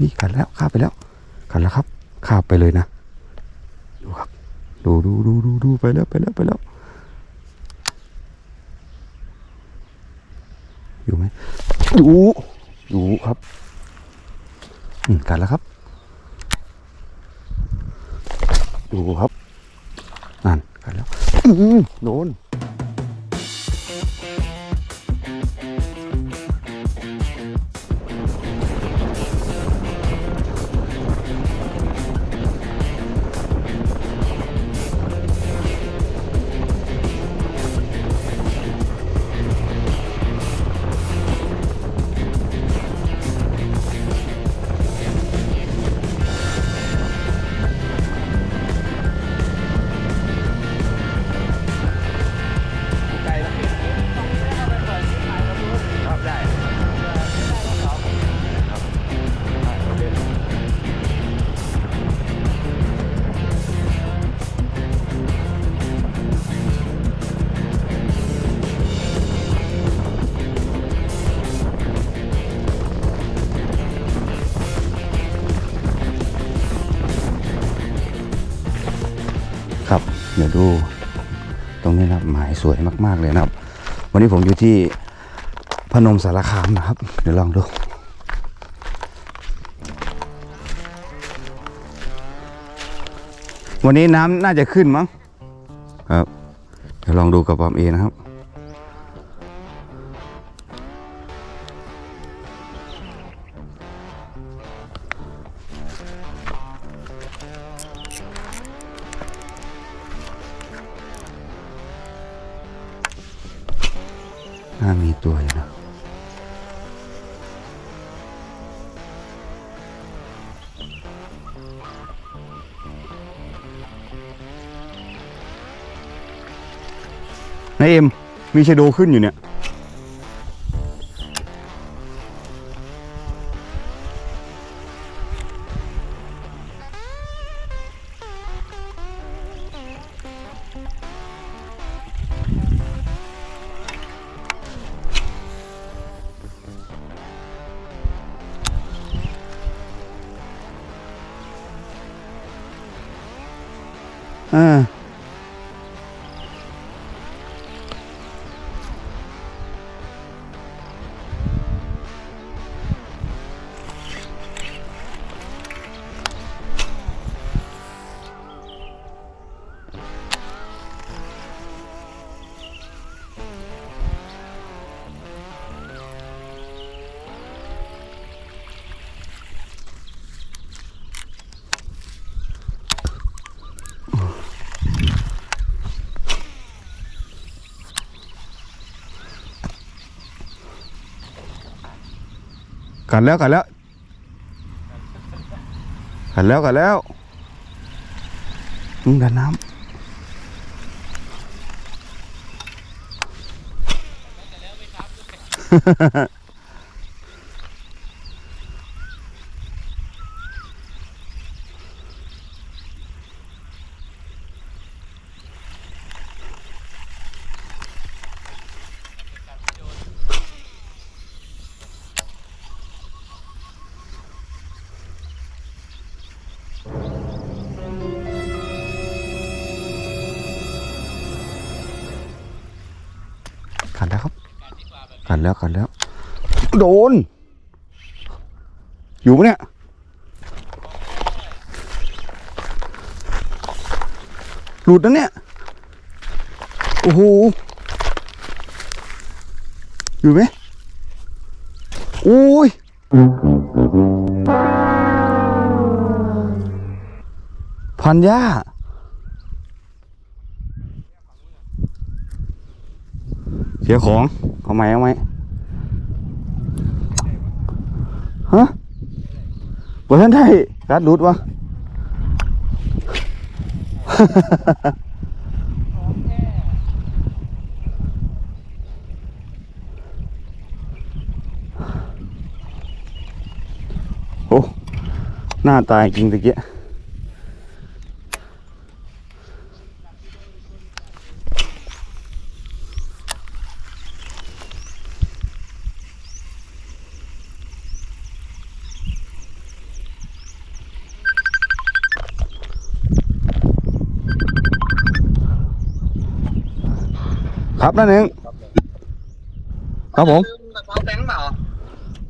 นี่กัดแล้วคาไปแล้วกัดแล้วครับคาไปเลยนะดูครับดูดูดูดูดูไปแล้วไปแล้วไปแล้ว อยู่ไหมอยู่อยู่ครับอืมกัดแล้วครับดูครับนั่นกัดแล้วอื้อหือโดน เดี๋ยวดูตรงนี้นะครับหมายสวยมากๆเลยนะครับ วันนี้ผมอยู่ที่พนมสารคามนะครับ เดี๋ยวลองดูวันนี้น้ำน่าจะขึ้นมั้งครับเดี๋ยวลองดูกับปอมเอนะครับ น่ามีตัวอยู่นะนายเอ็มมีชะโดขึ้นอยู่เนี่ย อ่ กันแล้วกันแล้วกันแล้วกันแล้วมึงดันน้ำกัด กัดแล้วกัดแล้ว โดน อยู่ปะเนี่ยหลุดนะเนี่ย โอ้โห อยู่ไหมโอ้ย พันหญ้าเสียของ เอาไหมเอาไหมฮะบนท่า นได้การดรุดวะโอ้หน้าตายจริงตะเกียน้าหนึ่งครับผมกระเป๋าแบงค์เปล่า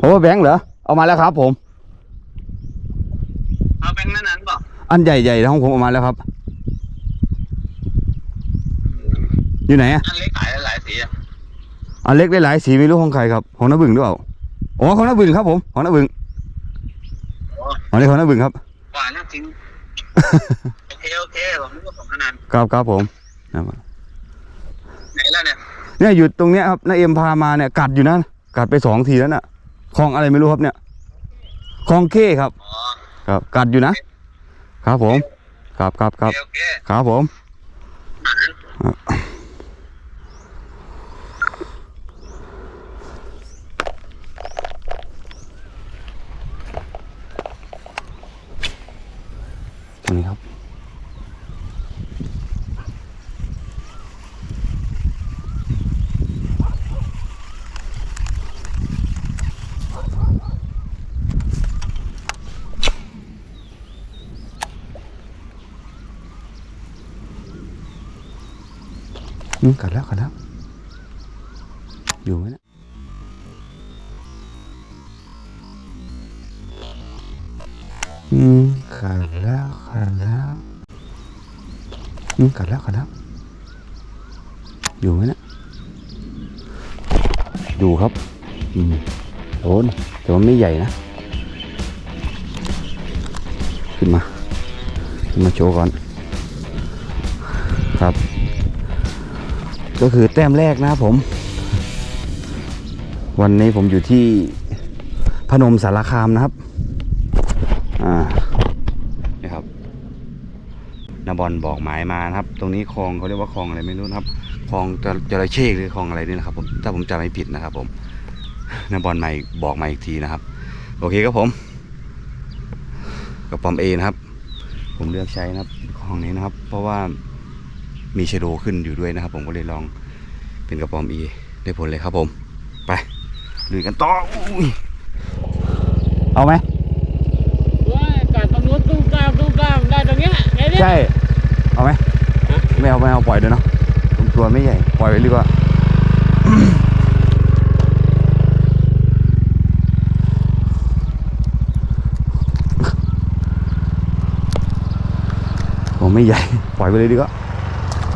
ผมว่าแบงค์เหรอเอามาแล้วครับ ผม เอาแบงค์นั้นนั้นเปล่าอันใหญ่ๆของผมเอามาแล้วครับ อยู่ไหนอะอันเล็กขายหลายสีอะอันเล็กได้หลายสีไม่รู้ของใครครับของน้าบึงหรือเปล่าอ๋อของน้าบึงครับ ผมของน้าบึงอันนี้ของน้าบึงครับหวานจริงโอเคโอเคผมนึกว่าของนันครับครับผมนะไหน แล้วเนี่ยเนี่ยอยู่ตรงเนี้ยครับน้าเอ็มพามาเนี่ยกัดอยู่นะกัดไปสองทีแล้วน่ะคลองอะไรไม่รู้ครับเนี่ยคลองเข้ครับ อ๋อครับกัดอยู่นะครับผมครับครับคโอรับเคโอเคครับผมตรงนี้ครับ กัดแล้วกัดแล้ว อยู่ไหมนะอืมกัดแล้วกัดแล้วอืมกัดแล้วกัดแล้ว อยู่ไหมนะอยู่ครับ อืมโดนแต่ว่าไม่ใหญ่นะ ขึ้นมา ขึ้นมาโชว์ก่อน ครับ ก็คือแต้มแรกนะครับผม วันนี้ผมอยู่ที่พนมสารคามนะครับ อ่านี่ครับนาบอลบอกหมายมานะครับ ตรงนี้คลองเขาเรียกว่าคลองอะไรไม่รู้นะครับคลองจจระเข้หรือคลองอะไรนี่นะครับผมถ้าผมจำไม่ผิดนะครับ ผมนาบอลมาอีกบอกมาอีกทีนะครับ โอเคครับผมกระป๋อมเอนะครับ ผมเลือกใช้นะครับคลองนี้นะครับ เพราะว่า มีชะโดขึ้นอยู่ด้วยนะครับ ผมก็เลยลองเป็นกระป๋อมอีได้ผลเลยครับผม ไปลุยกันต่ออุ้ยเอาไหมว่ากัดตรงนู้นตู้กล้ามตู้กล้ามได้ตรงเนี้ยไงเนี่ย ใช่ เอาไหมไม่เอาไม่เอาปล่อยเลยเนาะผมตัวไม่ใหญ่ปล่อยไว้ดีกว่า ผมไม่ใหญ่ ปล่อยไปเลยดีกว่า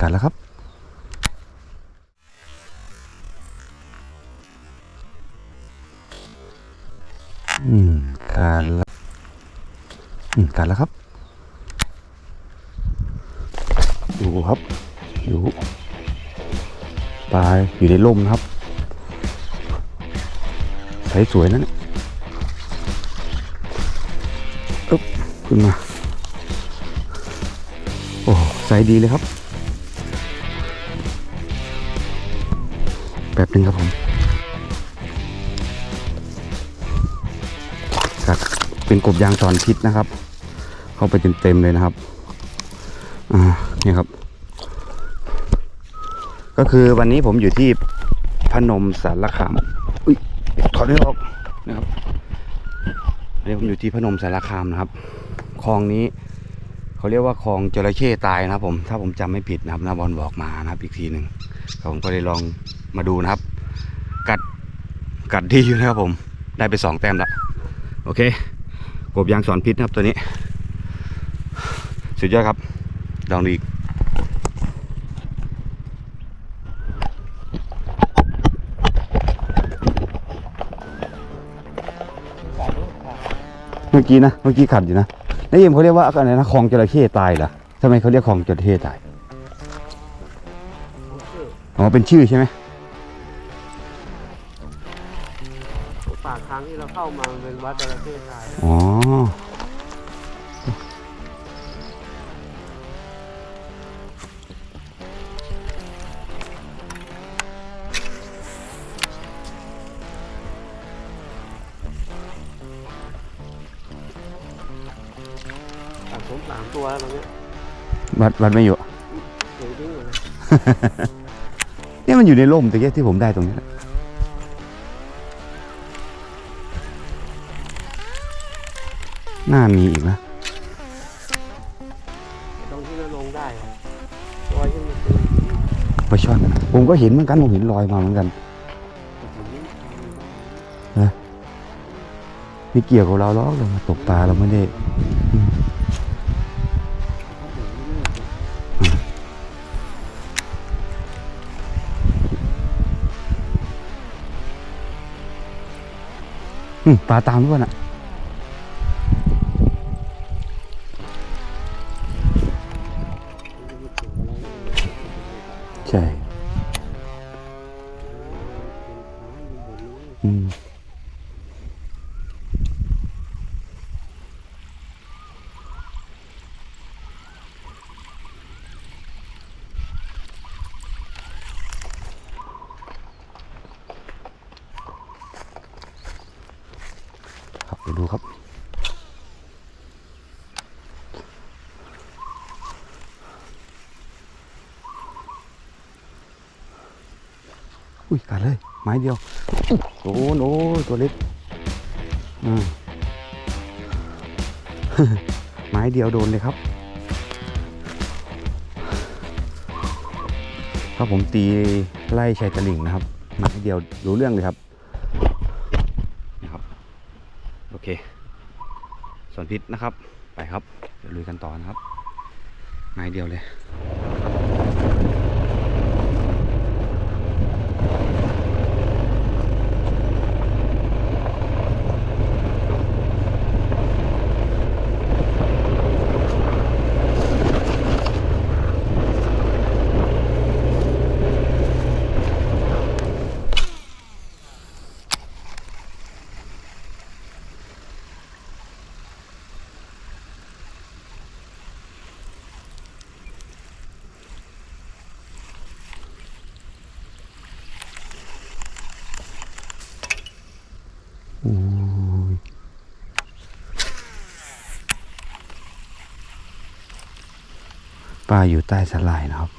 กัดแล้วครับ อืมกัดแล้วอืมกัดแล้วครับอยู่ครับอยู่ปลาอยู่ในร่มนะครับใสสวยนะเนี่ยอึ๊บขึ้นมา โอ้ใสดีเลยครับ ป๊บนึงครับผมกัดเป็นกบยางสอนพิษนะครับ เข้าไปเต็มๆเลยนะครับอ่านี่ครับ ก็คือวันนี้ผมอยู่ที่พนมสารคามอุ้ยถอดไม่ออกนะครับวันนี้ผมอยู่ที่พนมสารคามนะครับ คลองนี้เขาเรียกว่าคลองจระเข้ตายนะครับผมถ้าผมจำไม่ผิดนะครับนาบอลบอกมานะครับอีกทีหนึ่งผมก็เลยลอง มาดูนะครับ กัดกัดดีอยู่นะครับผม ได้ไปสองแต้มล้วโอเค กบยางสอนพิษนะครับตัวนี้ สุดยอดครับ ลองดูอีกเมื่อกี้นะ เมื่อกี้ขัดอยู่นะนายเอ็มเขาเรียกว่าอะไรนะคลองจระเข้ตายเหรอทำไมเขาเรียกคลองจระเข้ตาย อ๋อ เป็นชื่อใช่ไหมางที่เราเข้ามาเป็นวัดจระเข้ตายอ๋อ สะสมสามตัวแล้วตอนเนี้ยวัดวัดไม่อยู่เนี่ยมันอยู่ในร่มตะเกียที่ผมได้ตรงนี้ น่ามีอีกนะตรงที่เราลงได้อะลอยขึ้นมาตีปลาช่อนนะผมก็เห็นเหมือนกันผมเห็นลอยมาเหมือนกันไม่เกี่ยวกับเราหรอกเรามาตกปลาเราไม่ได้ปลาตามด้วยน่ะ ใช่ อืม ครับเดี๋ยวดูครับ อุ้ยกัดเลย ไม้เดียวโอ้โหตัวเล็กอืมไม้เดียวโดนเลยครับครับผมตีไล่ชายตะลิ่งนะครับ ไม้เดียวรู้เรื่องเลยครับนะครับ โอเคส่วนพิษนะครับ ไปครับเดี๋ยวลุยกันต่อนะครับ ไม้เดียวเลย ปลาอยู่ใต้สลายนะครับ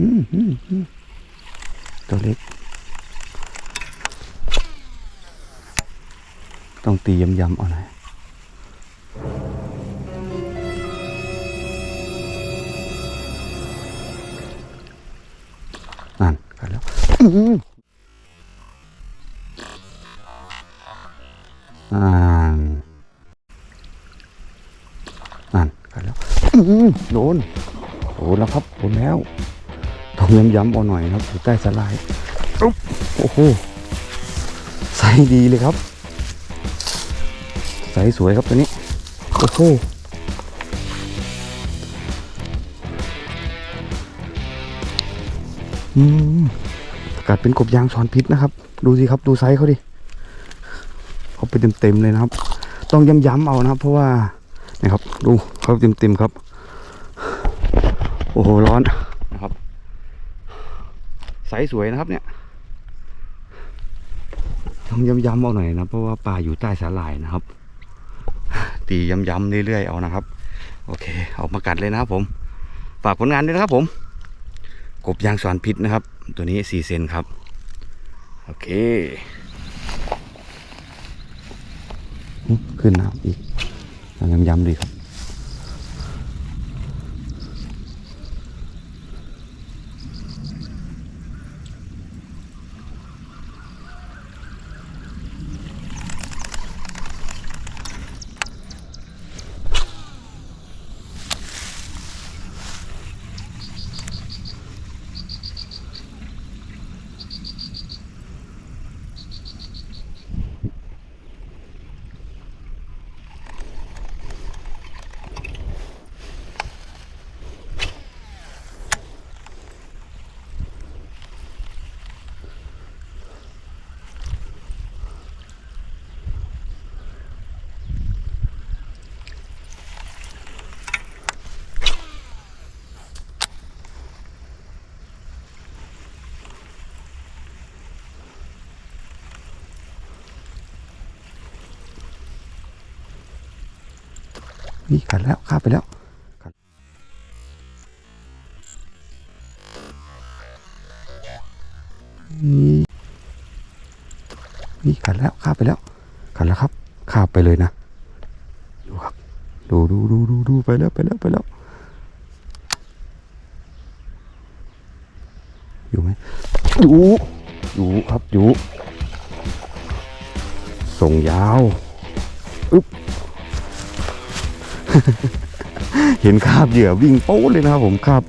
อืมอืมอืมตัวเล็ก ต้องตียำๆเอาหน่อย นนั่นกันแล้วอื้อหือโดนโดนแล้วครับโดนแล้วต้องย้ำๆเอาหน่อยนะครับอยู่ใต้สลายโอ้โหใสดีเลยครับ ใสสวยครับตัวนี้โอ้โหอืมกัดเป็นกบยางช้อนพิษนะครับ ดูสิครับดูไซส์เขาดิ เขาไปเต็มๆเลยนะครับ ต้องย้ำๆเอานะครับ เพราะว่านะครับ ดูเขาเต็มๆครับ โอ้โหร้อนนะครับไซส์สวยนะครับเนี่ยต้องย้ำๆเอาหน่อยนะเพราะว่าปลาอยู่ใต้สาหร่ายนะครับ ตีย้ำๆเรื่อยๆเอานะครับ โอเคออกมากัดเลยนะครับผมฝากผลงานด้วยนะครับผม กบยางสอนพิษนะครับ ตัวนี้สี่เซนครับ โอเคอุ๊ย ขึ้นน้ำอีกย้ำๆดีครับ นี่กัดแล้วข้าไปแล้วกันี่นี่กัดแล้วข้าไปแล้วกัดแล้วครับข้าไปเลยนะดูครับดูดูดูดูดูไปแล้วไปแล้วไปแล้ว อยู่ไหมอยู่อยู่ครับอยู่ส่งยาวอึ๊บ เห็นคาบเหยื่อวิ่งโป๊ดเลยนะครับผมคาบ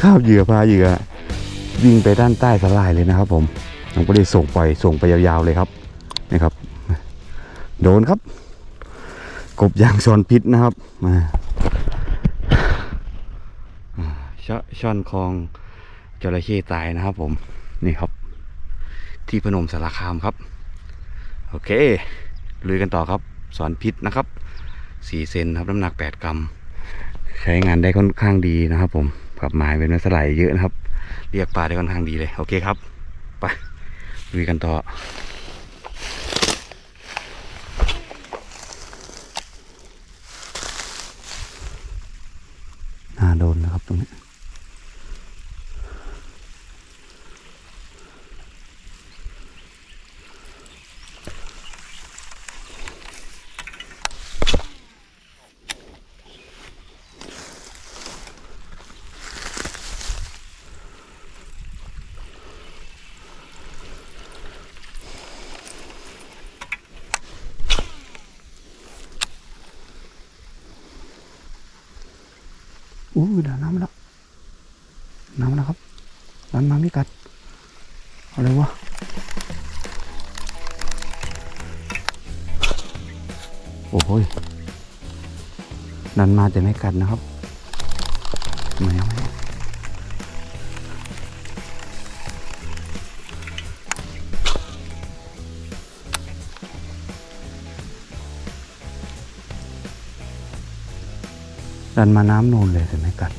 คาบเหยื่อพาเหยื่อวิ่งไปด้านใต้สลายเลยนะครับ ผมผมก็เลยส่งปล่อยส่งไปยาวๆเลยครับนี่ครับ โดนครับ กบยางชอนพิษนะครับมาชช่อนคลองจระเข้ตายนะครับ ผมนี่ครับ ที่พนมสารคามครับ โอเคลุยกันต่อครับ สอนพิษนะครับ สี่เซนครับน้ำหนักแปดกรัม ใช้งานได้ค่อนข้างดีนะครับ ผมกับมาเป็นสไลด์เยอะนะครับ เรียกปลาได้ค่อนข้างดีเลย โอเคครับไปดูกันต่อน่าโดนนะครับตรงนี้ อู้ยเดี๋ยวน้ำแล้วน้ำมาแล้วครับน้ำมาไม่กัดอะไรวะโอ้โหยนันมาแต่ไม่กัดนะครับไม่เอา ดันมาน้ำนูนเลยแต่ไม่กัด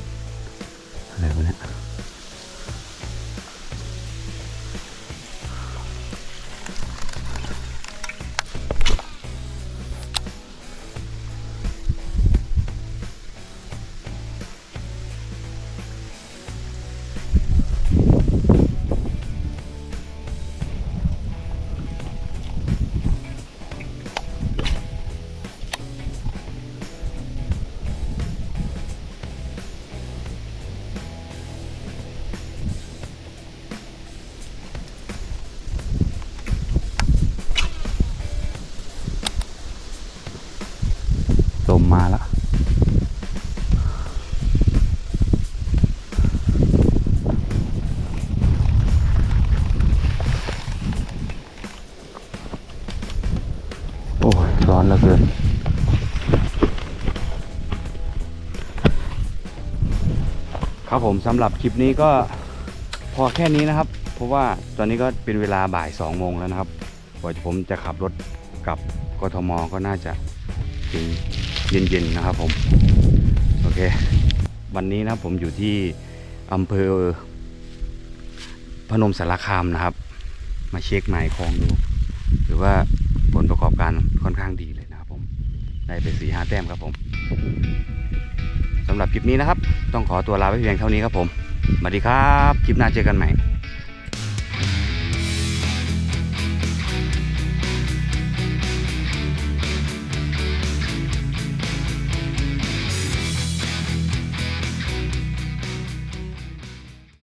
อะไรวกนี้ ผมสำหรับคลิปนี้ก็พอแค่นี้นะครับ เพราะว่าตอนนี้ก็เป็นเวลาบ่ายสองโมงแล้วนะครับกว่าผมจะขับรถกลับกทมก็น่าจะถึงเย็นๆนะครับผม โอเค วันนี้นะผมอยู่ที่อำเภอ พนมสารคามนะครับ มาเช็คหมายคลองดู หรือว่าผลประกอบการค่อนข้างดีเลยนะครับผม ได้ไปสี่ห้าแต้มครับผมสำหรับคลิปนี้นะครับ ต้องขอตัวลาไปเพียงเท่านี้ครับผมสวัสดีครับ คลิปหน้าเจอกันใหม่